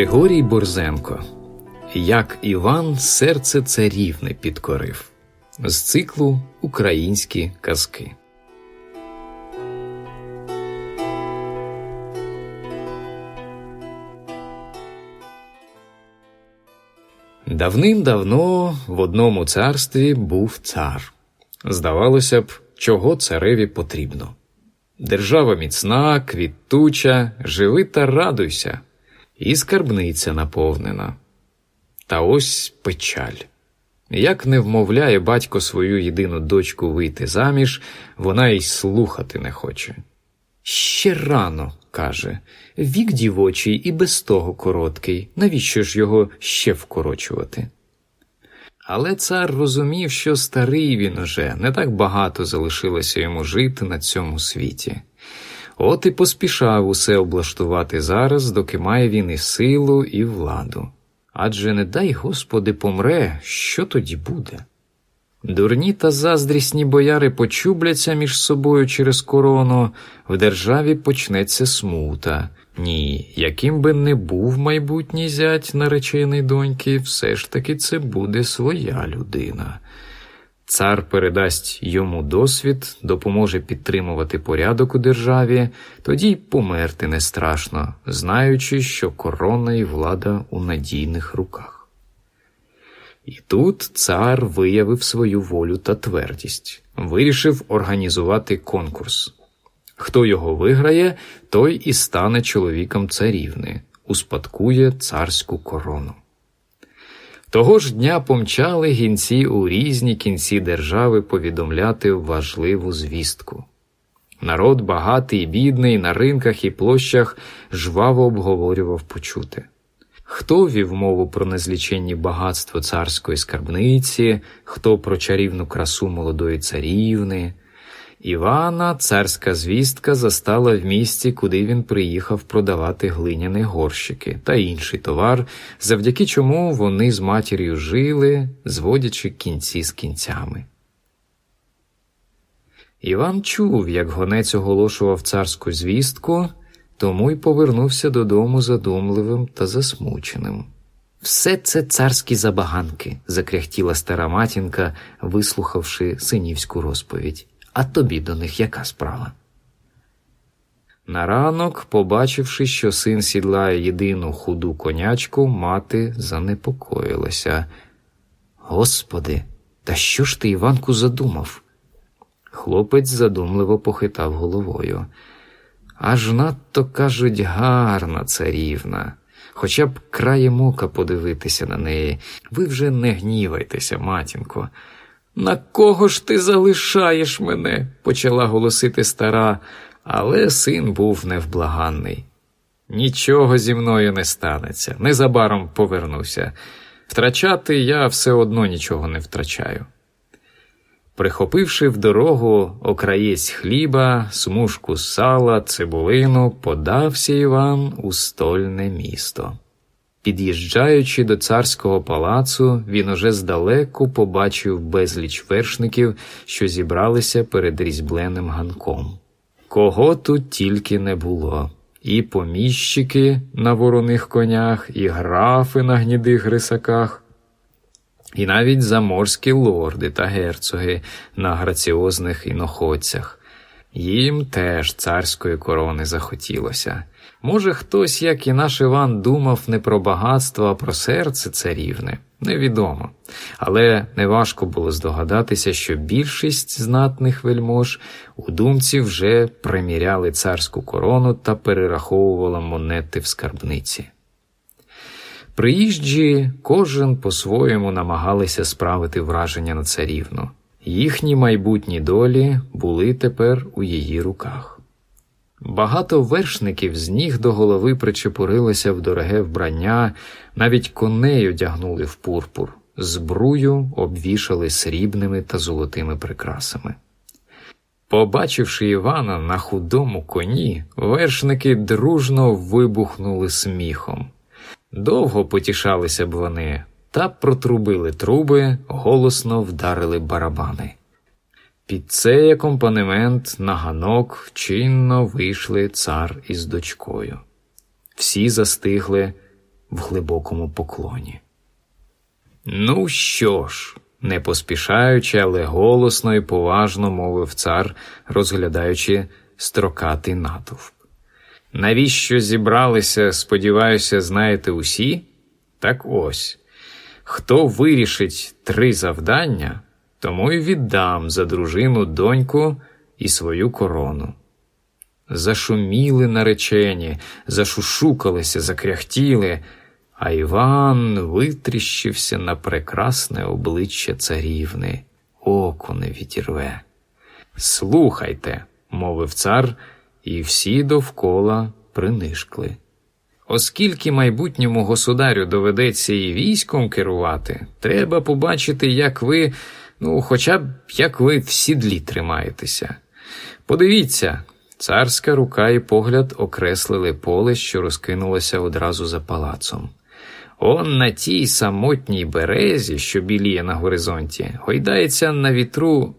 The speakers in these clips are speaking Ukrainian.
Григорій Борзенко Як Іван серце царівне підкорив з циклу Українські казки. Давним-давно в одному царстві був цар. Здавалося б, чого цареві потрібно. Держава міцна, квітуча, живи та радуйся, і скарбниця наповнена. Та ось печаль. Як не вмовляє батько свою єдину дочку вийти заміж, вона й слухати не хоче. Ще рано, каже, вік дівочий і без того короткий, навіщо ж його ще вкорочувати? Але цар розумів, що старий він уже не так багато залишилося йому жити на цьому світі. От і поспішав усе облаштувати зараз, доки має він і силу, і владу. Адже не дай Господи помре, що тоді буде? Дурні та заздрісні бояри почубляться між собою через корону, в державі почнеться смута. Ні, яким би не був майбутній зять наречений доньки, все ж таки це буде своя людина. Цар передасть йому досвід, допоможе підтримувати порядок у державі, тоді й померти не страшно, знаючи, що корона і влада у надійних руках. І тут цар виявив свою волю та твердість, вирішив організувати конкурс. Хто його виграє, той і стане чоловіком царівни, успадкує царську корону. Того ж дня помчали гінці у різні кінці держави повідомляти важливу звістку. Народ багатий і бідний на ринках і площах жваво обговорював почуте. Хто вів мову про незліченні багатство царської скарбниці, хто про чарівну красу молодої царівни. Івана царська звістка застала в місті, куди він приїхав продавати глиняні горщики та інший товар, завдяки чому вони з матір'ю жили, зводячи кінці з кінцями. Іван чув, як гонець оголошував царську звістку тому й повернувся додому задумливим та засмученим. Все це царські забаганки, закряхтіла стара матінка, вислухавши синівську розповідь. А тобі до них яка справа? На ранок, побачивши, що син сідлає єдину худу конячку, мати занепокоїлася. Господи, та що ж ти, Іванку, задумав? Хлопець задумливо похитав головою. Аж надто кажуть, гарна царівна. Хоча б краєм ока подивитися на неї. Ви вже не гнівайтеся, матінко. На кого ж ти залишаєш мене? почала голосити стара, але син був невблаганний. Нічого зі мною не станеться, незабаром повернуся. Втрачати я все одно нічого не втрачаю. Прихопивши в дорогу окраєць хліба, смужку сала, цибулину, подався Іван у стольне місто. Під'їжджаючи до царського палацу, він уже здалеку побачив безліч вершників, що зібралися перед різьбленим ганком. Кого тут тільки не було. І поміщики на вороних конях, і графи на гнідих рисаках, і навіть заморські лорди та герцоги на граціозних іноходцях. Їм теж царської корони захотілося. Може, хтось, як і наш Іван, думав не про багатство, а про серце царівне, невідомо. Але неважко було здогадатися, що більшість знатних вельмож у думці вже приміряли царську корону та перераховували монети в скарбниці. Приїжджі кожен по-своєму намагалися справити враження на царівну. Їхні майбутні долі були тепер у її руках. Багато вершників з ніг до голови причепурилося в дороге вбрання, навіть коней одягнули в пурпур, збрую обвішали срібними та золотими прикрасами. Побачивши Івана на худому коні, вершники дружно вибухнули сміхом. Довго потішалися б вони, та протрубили труби, голосно вдарили барабани. Під цей акомпанемент на ганок чинно вийшли цар із дочкою. Всі застигли, в глибокому поклоні. Ну що ж, не поспішаючи, але голосно і поважно мовив цар, розглядаючи строкатий натовп. Навіщо зібралися, сподіваюся, знаєте усі? Так ось. Хто вирішить три завдання, тому й віддам за дружину доньку і свою корону. Зашуміли наречені, зашушукалися, закряхтіли, а Іван витріщився на прекрасне обличчя царівни, око не відірве. Слухайте, мовив цар, і всі довкола принишкли. Оскільки майбутньому государю доведеться і військом керувати, треба побачити, як ви, ну, хоча б як ви в сідлі тримаєтеся. Подивіться, царська рука і погляд окреслили поле, що розкинулося одразу за палацом. Он на тій самотній березі, що біліє на горизонті, гойдається на вітру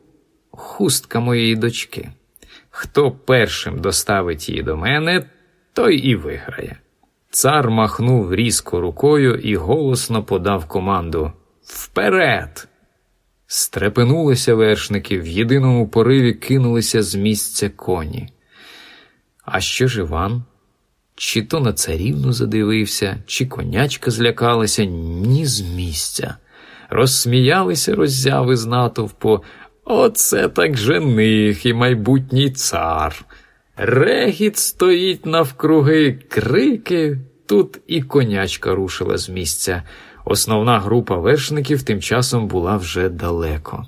хустка моєї дочки. Хто першим доставить її до мене, той і виграє. Цар махнув різко рукою і голосно подав команду Вперед! Стрепенулися вершники, в єдиному пориві кинулися з місця коні. А що ж Іван? Чи то на царівну задивився, чи конячка злякалася, ні з місця. Розсміялися роззяви з натовпу. Оце так жених і майбутній цар. Регіт стоїть навкруги, крики. Тут і конячка рушила з місця. Основна група вершників тим часом була вже далеко.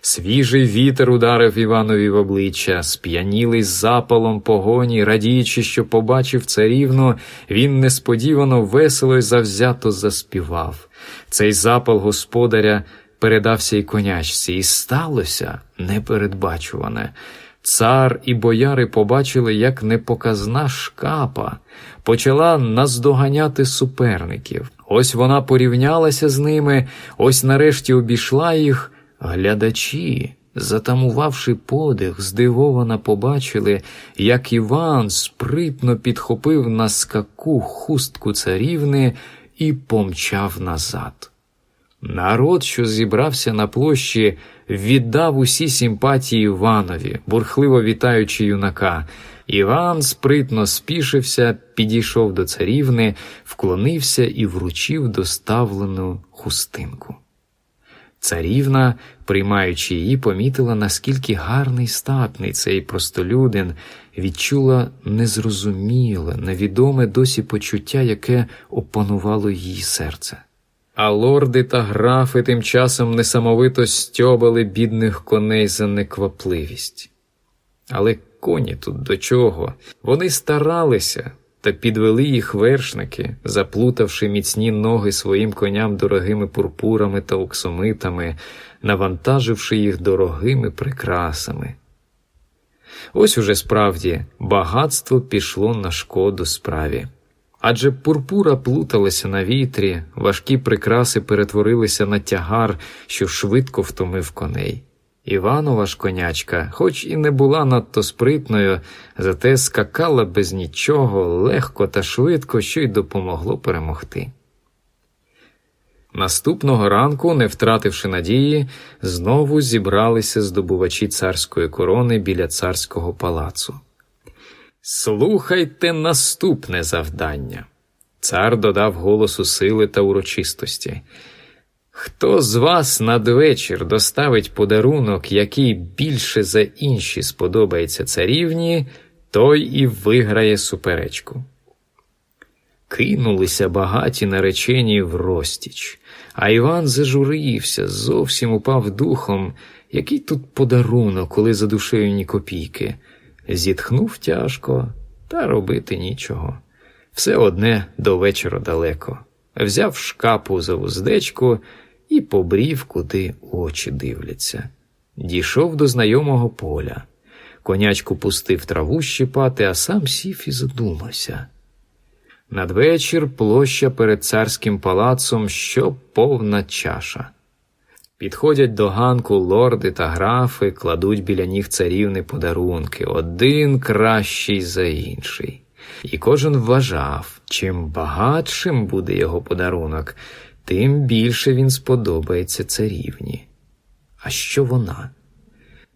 Свіжий вітер ударив Іванові в обличчя, сп'янілий запалом погоні, радіючи, що побачив царівну, він несподівано весело й завзято заспівав. Цей запал господаря передався й конячці, і сталося непередбачуване. Цар і бояри побачили, як непоказна шкапа почала наздоганяти суперників. Ось вона порівнялася з ними, ось нарешті обійшла їх. Глядачі, затамувавши подих, здивовано побачили, як Іван спритно підхопив на скаку хустку царівни і помчав назад. Народ, що зібрався на площі, віддав усі симпатії Іванові, бурхливо вітаючи юнака. Іван спритно спішився, підійшов до царівни, вклонився і вручив доставлену хустинку. Царівна, приймаючи її, помітила, наскільки гарний статний цей простолюдин, відчула незрозуміле, невідоме досі почуття, яке опанувало її серце. А лорди та графи тим часом несамовито стьобали бідних коней за неквапливість. Але коні тут до чого? Вони старалися та підвели їх вершники, заплутавши міцні ноги своїм коням дорогими пурпурами та оксомитами, навантаживши їх дорогими прикрасами. Ось уже справді багатство пішло на шкоду справі. Адже пурпура плуталася на вітрі, важкі прикраси перетворилися на тягар, що швидко втомив коней. Іванова ж конячка, хоч і не була надто спритною, зате скакала без нічого, легко та швидко, що й допомогло перемогти. Наступного ранку, не втративши надії, знову зібралися здобувачі царської корони біля царського палацу. Слухайте наступне завдання. Цар додав голосу сили та урочистості. Хто з вас надвечір доставить подарунок, який більше за інші сподобається царівні, той і виграє суперечку. Кинулися багаті наречені в розтіч, а Іван зажурився, зовсім упав духом, який тут подарунок, коли за душею ні копійки. Зітхнув тяжко, та робити нічого. Все одне до вечора далеко. Взяв шкапу за вуздечку і побрів, куди очі дивляться. Дійшов до знайомого поля. Конячку пустив траву щипати, а сам сів і задумався. Надвечір площа перед царським палацом, що повна чаша. Підходять до ганку лорди та графи, кладуть біля ніг царівни подарунки, один кращий за інший. і кожен вважав, чим багатшим буде його подарунок, тим більше він сподобається царівні. А що вона?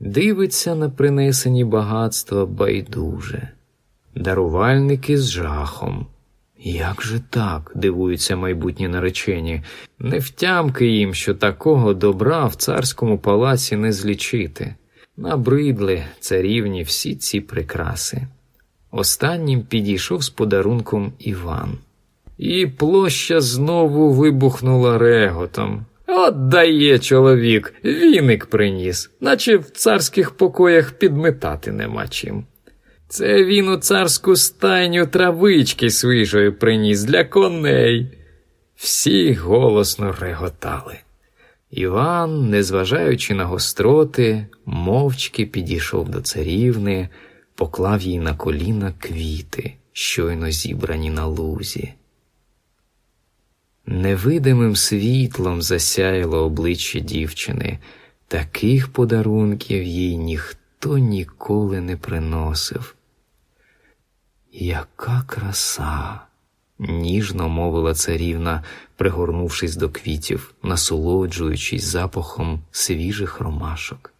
Дивиться на принесені багатства байдуже, дарувальники з жахом. Як же так, дивуються майбутні наречені, не втямки їм, що такого добра в царському палаці не злічити. Набридли царівні всі ці прикраси. Останнім підійшов з подарунком Іван. І площа знову вибухнула реготом. От дає чоловік, віник приніс, наче в царських покоях підметати нема чим. Це він у царську стайню травички свіжої приніс для коней. Всі голосно реготали. Іван, незважаючи на гостроти, мовчки підійшов до царівни, поклав їй на коліна квіти, щойно зібрані на лузі. Невидимим світлом засяяло обличчя дівчини, таких подарунків їй ніхто ніколи не приносив. Яка краса! ніжно мовила царівна, пригорнувшись до квітів, насолоджуючись запахом свіжих ромашок.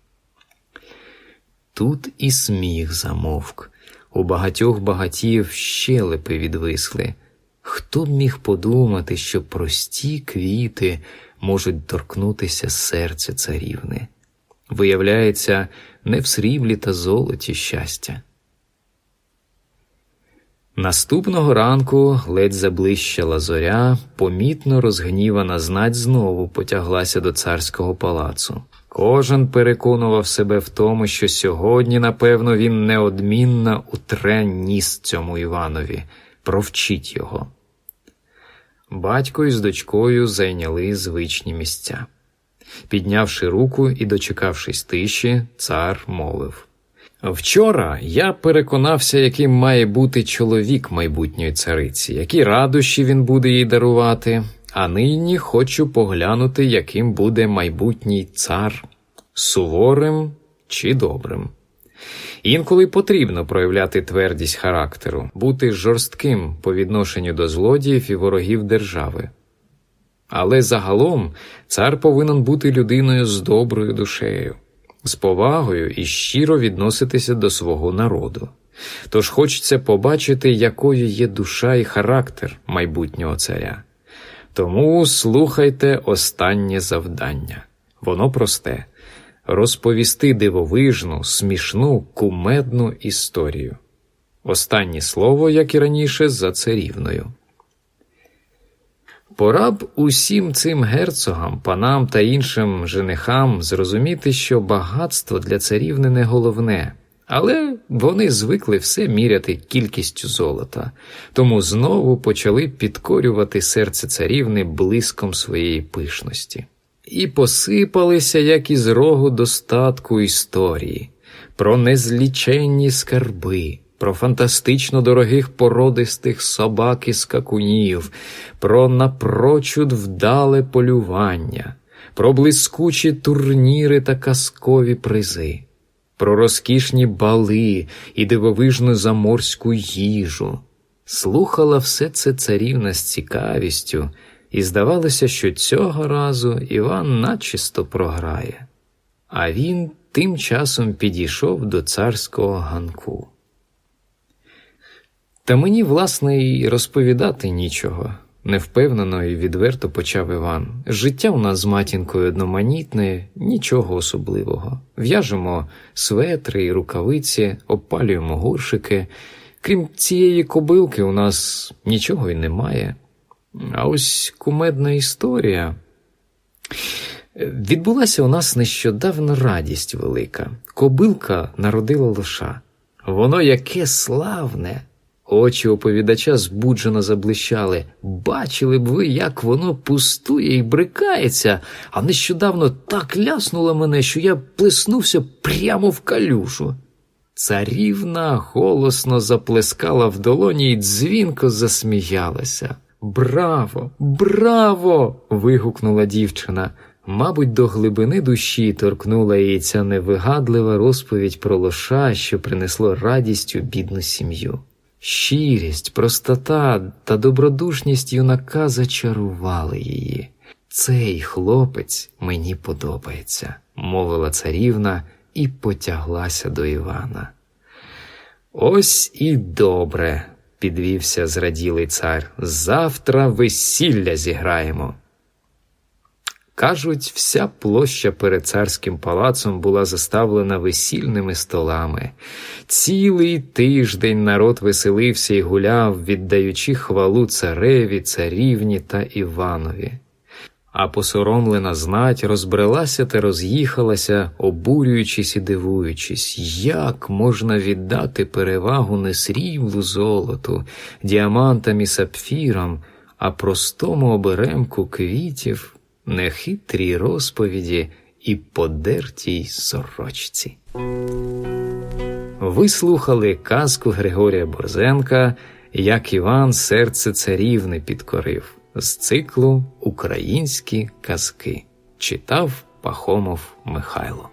Тут і сміх замовк, у багатьох багатіїв щелепи відвисли. Хто б міг подумати, що прості квіти можуть торкнутися серця царівни? Виявляється, не в сріблі та золоті щастя. Наступного ранку ледь заблищала зоря, помітно розгнівана знать знову потяглася до царського палацу. Кожен переконував себе в тому, що сьогодні, напевно, він неодмінно утре ніс цьому Іванові, провчить його. Батько із дочкою зайняли звичні місця. Піднявши руку і дочекавшись тиші, цар мовив. Вчора я переконався, яким має бути чоловік майбутньої цариці, які радощі він буде їй дарувати, а нині хочу поглянути, яким буде майбутній цар суворим чи добрим. Інколи потрібно проявляти твердість характеру, бути жорстким по відношенню до злодіїв і ворогів держави. Але загалом цар повинен бути людиною з доброю душею з повагою і щиро відноситися до свого народу. Тож хочеться побачити, якою є душа і характер майбутнього царя. Тому слухайте останнє завдання. Воно просте розповісти дивовижну, смішну, кумедну історію. Останнє слово, як і раніше, за царівною. Пора б усім цим герцогам, панам та іншим женихам зрозуміти, що багатство для царівни не головне, але вони звикли все міряти кількістю золота, тому знову почали підкорювати серце царівни блиском своєї пишності. І посипалися, як із рогу достатку історії, про незліченні скарби про фантастично дорогих породистих собак і скакунів, про напрочуд вдале полювання, про блискучі турніри та казкові призи, про розкішні бали і дивовижну заморську їжу. Слухала все це царівна з цікавістю, і здавалося, що цього разу Іван начисто програє. А він тим часом підійшов до царського ганку. Та мені, власне, і розповідати нічого, невпевнено і відверто почав Іван. Життя у нас з матінкою одноманітне, нічого особливого. В'яжемо светри і рукавиці, опалюємо горшики. Крім цієї кобилки, у нас нічого й немає. А ось кумедна історія. Відбулася у нас нещодавно радість велика. Кобилка народила лоша. Воно яке славне! Очі оповідача збуджено заблищали. Бачили б ви, як воно пустує і брикається, а нещодавно так ляснуло мене, що я плеснувся прямо в калюшу. Царівна голосно заплескала в долоні і дзвінко засміялася. Браво, браво! вигукнула дівчина. Мабуть, до глибини душі торкнула її ця невигадлива розповідь про лоша, що принесло радість у бідну сім'ю. Щирість, простота та добродушність юнака зачарували її. Цей хлопець мені подобається, мовила царівна і потяглася до Івана. Ось і добре, підвівся зраділий цар. Завтра весілля зіграємо. Кажуть, вся площа перед царським палацом була заставлена весільними столами. Цілий тиждень народ веселився і гуляв, віддаючи хвалу цареві, царівні та Іванові. А посоромлена знать розбрелася та роз'їхалася, обурюючись і дивуючись, як можна віддати перевагу не сріблу золоту, діамантам і сапфірам, а простому оберемку квітів, нехитрій розповіді і подертій сорочці. Ви слухали казку Григорія Борзенка, як Іван серце царівни підкорив з циклу Українські казки читав Пахомов Михайло.